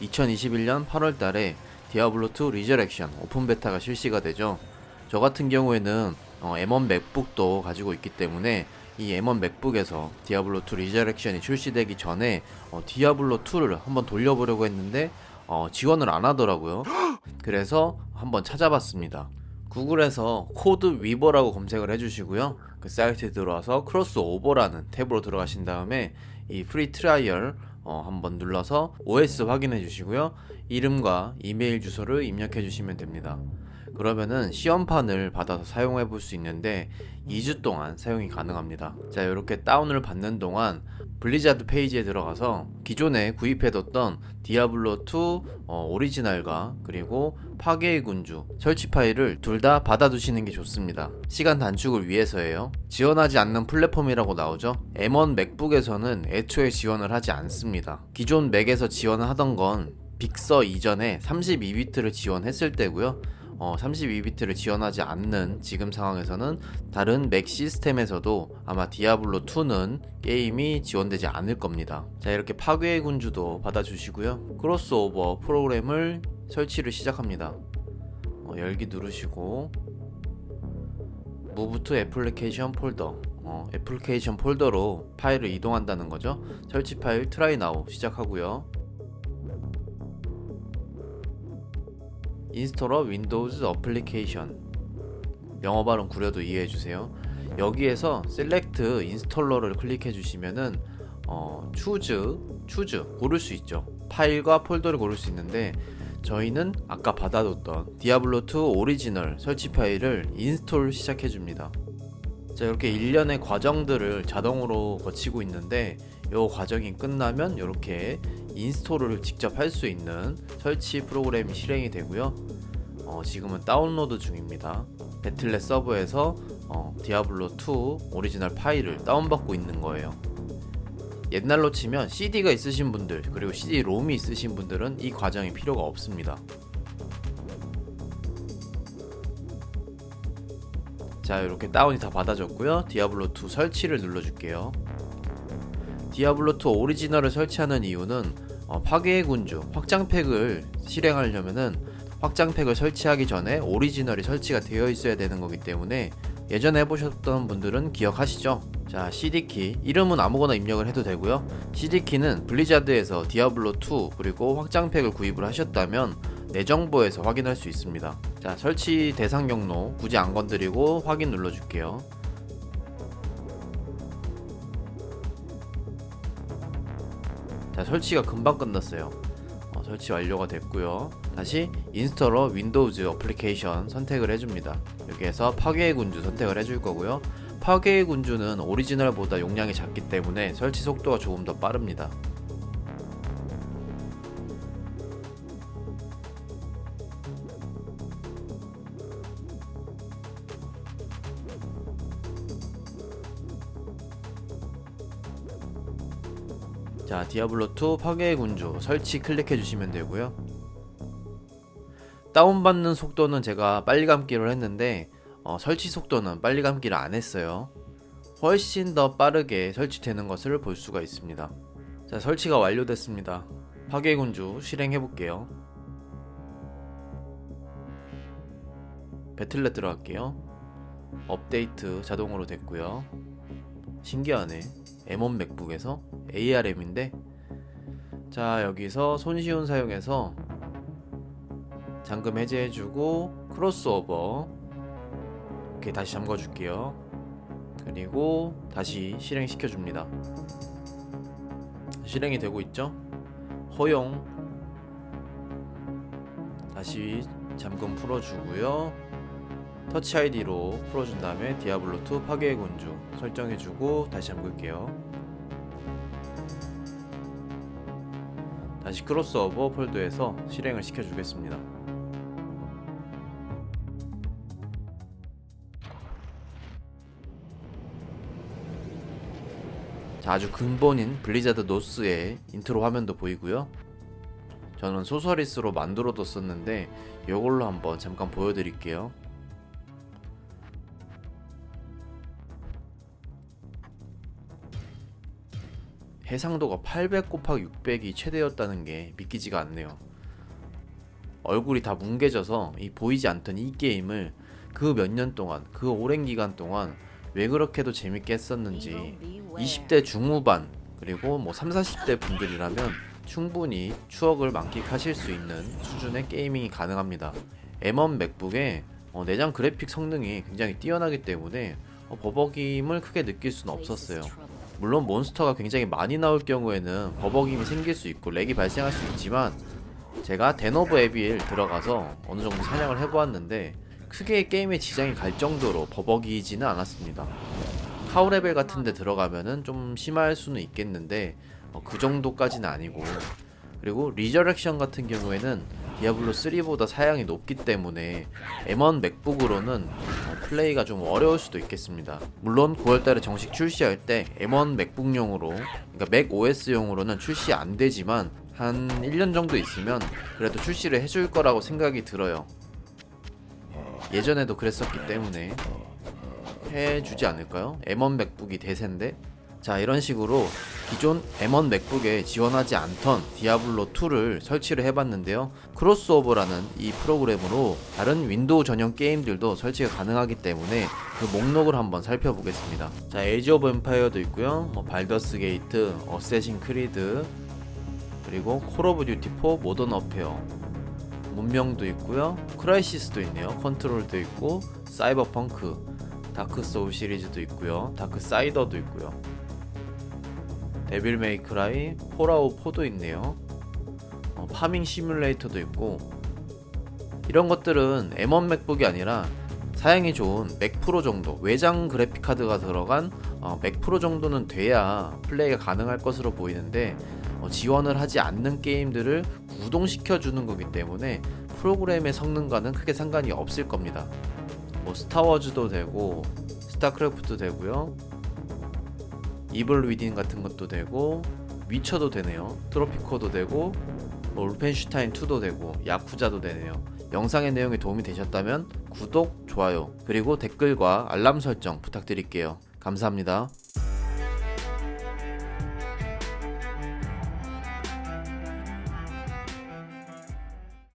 2021년 8월 달에 디아블로2 리저렉션 오픈 베타가 실시가 되죠. 저 같은 경우에는 어, M1 맥북도 가지고 있기 때문에 이 M1 맥북에서 디아블로2 리저렉션이 출시되기 전에 어, 디아블로2를 한번 돌려보려고 했는데 어, 지원을 안 하더라고요. 그래서 한번 찾아봤습니다. 구글에서 코드 위버라고 검색을 해주시고요. 그 사이트에 들어와서 크로스 오버라는 탭으로 들어가신 다음에 이 프리 트라이얼 어, 한번 눌러서 OS 확인해 주시고요. 이름과 이메일 주소를 입력해 주시면 됩니다. 그러면은 시험판을 받아서 사용해 볼 수 있는데 2주 동안 사용이 가능합니다. 자, 이렇게 다운을 받는 동안 블리자드 페이지에 들어가서 기존에 구입해뒀던 디아블로2 어, 오리지널과 그리고 파괴의 군주 설치 파일을 둘 다 받아두시는 게 좋습니다. 시간 단축을 위해서예요. 지원하지 않는 플랫폼이라고 나오죠. M1 맥북에서는 애초에 지원을 하지 않습니다. 기존 맥에서 지원을 하던 건 빅서 이전에 32비트를 지원했을 때고요. 어, 32비트를 지원하지 않는 지금 상황에서는 다른 맥 시스템에서도 아마 디아블로 2는 게임이 지원되지 않을 겁니다. 자, 이렇게 파괴의 군주도 받아주시고요. 크로스오버 프로그램을 설치를 시작합니다. 어, 열기 누르시고 Move to 애플리케이션 폴더 어, 애플리케이션 폴더로 파일을 이동한다는 거죠. 설치 파일 트라이 나우 시작하고요. 인스톨러 윈도우즈 어플리케이션 영어 발음 구려도 이해해 주세요. 여기에서 셀렉트 인스톨러를 클릭해 주시면은 어, 추즈 고를 수 있죠. 파일과 폴더를 고를 수 있는데 저희는 아까 받아뒀던 디아블로2 오리지널 설치 파일을 인스톨 시작해 줍니다. 자, 이렇게 일련의 과정들을 자동으로 거치고 있는데 이 과정이 끝나면 이렇게 인스톨을 직접 할 수 있는 설치 프로그램이 실행이 되고요. 어, 지금은 다운로드 중입니다. 배틀넷 서버에서 어, 디아블로2 오리지널 파일을 다운받고 있는 거예요. 옛날로 치면 CD가 있으신 분들 그리고 CD 롬이 있으신 분들은 이 과정이 필요가 없습니다. 자 이렇게 다운이 다 받아졌고요. 디아블로2 설치를 눌러줄게요. 디아블로2 오리지널을 설치하는 이유는 어, 파괴의 군주 확장팩을 실행하려면은 확장팩을 설치하기 전에 오리지널이 설치가 되어 있어야 되는 거기 때문에 예전에 해보셨던 분들은 기억하시죠? 자 CD키 이름은 아무거나 입력을 해도 되고요 CD키는 블리자드에서 디아블로2 그리고 확장팩을 구입을 하셨다면 내 정보에서 확인할 수 있습니다. 자 설치 대상 경로 굳이 안 건드리고 확인 눌러줄게요. 자 설치가 금방 끝났어요. 어, 설치 완료가 됐고요. 다시 인스톨러 윈도우즈 어플리케이션 선택을 해줍니다. 여기에서 파괴의 군주 선택을 해줄 거고요. 파괴의 군주는 오리지널보다 용량이 작기 때문에 설치 속도가 조금 더 빠릅니다 자 디아블로2 파괴의 군주 설치 클릭해 주시면 되고요. 다운받는 속도는 제가 빨리 감기를 했는데 어, 설치 속도는 빨리 감기를 안 했어요. 훨씬 더 빠르게 설치되는 것을 볼 수가 있습니다. 자 설치가 완료됐습니다. 파괴의 군주 실행해 볼게요. 배틀넷 들어갈게요. 업데이트 자동으로 됐고요. 신기하네 M1 맥북에서 ARM인데 자 여기서 손쉬운 사용해서 잠금 해제해주고 크로스오버 이렇게 다시 잠궈줄게요. 그리고 다시 실행시켜줍니다. 실행이 되고 있죠? 허용. 다시 잠금 풀어주고요 터치 아이디로 풀어준 다음에 디아블로2 파괴의 군주 설정해주고 다시 잠글게요. 다시 크로스오버 폴더에서 실행을 시켜주겠습니다. 자, 아주 근본인 블리자드 노스의 인트로 화면도 보이고요. 저는 소서리스로 만들어뒀었는데 이걸로 한번 잠깐 보여드릴게요 해상도가 800 곱하기 600이 최대였다는 게 믿기지가 않네요. 얼굴이 다 뭉개져서 이 보이지 않던 이 게임을 그 몇 년 동안 그 오랜 기간 동안 왜 그렇게도 재밌게 했었는지 20대 중후반 그리고 뭐 3, 40대 분들이라면 충분히 추억을 만끽하실 수 있는 수준의 게이밍이 가능합니다. M1 맥북의 어, 내장 그래픽 성능이 굉장히 뛰어나기 때문에 어, 버벅임을 크게 느낄 수는 없었어요. 물론 몬스터가 굉장히 많이 나올 경우에는 버벅임이 생길 수 있고 렉이 발생할 수 있지만 제가 데노브 에비에 들어가서 어느 정도 사냥을 해보았는데 크게 게임에 지장이 갈 정도로 버벅이지는 않았습니다. 하우레벨 같은 데 들어가면은 좀 심할 수는 있겠는데 어, 그 정도까지는 아니고 그리고 리저렉션 같은 경우에는 디아블로 3보다 사양이 높기 때문에 M1 맥북으로는 어, 플레이가 좀 어려울 수도 있겠습니다. 물론 9월달에 정식 출시할 때 M1 맥북용으로 그러니까 맥 OS용으로는 출시 안 되지만 한 1년 정도 있으면 그래도 출시를 해줄 거라고 생각이 들어요. 예전에도 그랬었기 때문에 해주지 않을까요? M1 맥북이 대세인데 자 이런 식으로 기존 M1 맥북에 지원하지 않던 디아블로 2를 설치를 해봤는데요. 크로스오버라는 이 프로그램으로 다른 윈도우 전용 게임들도 설치가 가능하기 때문에 그 목록을 한번 살펴보겠습니다. 자 에이지 오브 엠파이어도 있고요. 뭐 발더스 게이트, 어세신 크리드 그리고 콜 오브 듀티 4 모던 어페어 문명도 있고요. 크라이시스도 있네요. 컨트롤도 있고 사이버펑크 다크 소울 시리즈도 있고요. 다크 사이더도 있고요. 데빌 메이크라이, 폴아웃 4도 있네요. 어, 파밍 시뮬레이터도 있고 이런 것들은 M1 맥북이 아니라 사양이 좋은 맥 프로 정도 외장 그래픽 카드가 들어간 어, 맥 프로 정도는 돼야 플레이가 가능할 것으로 보이는데 어, 지원을 하지 않는 게임들을 구동시켜 주는 거기 때문에 프로그램의 성능과는 크게 상관이 없을 겁니다. 뭐 스타워즈도 되고 스타크래프트 되고요. 이블 위딘 같은 것도 되고 위쳐도 되네요. 트로피코도 되고 뭐 울펜슈타인 2도 되고 야쿠자도 되네요. 영상의 내용이 도움이 되셨다면 구독, 좋아요, 그리고 댓글과 알람 설정 부탁드릴게요. 감사합니다.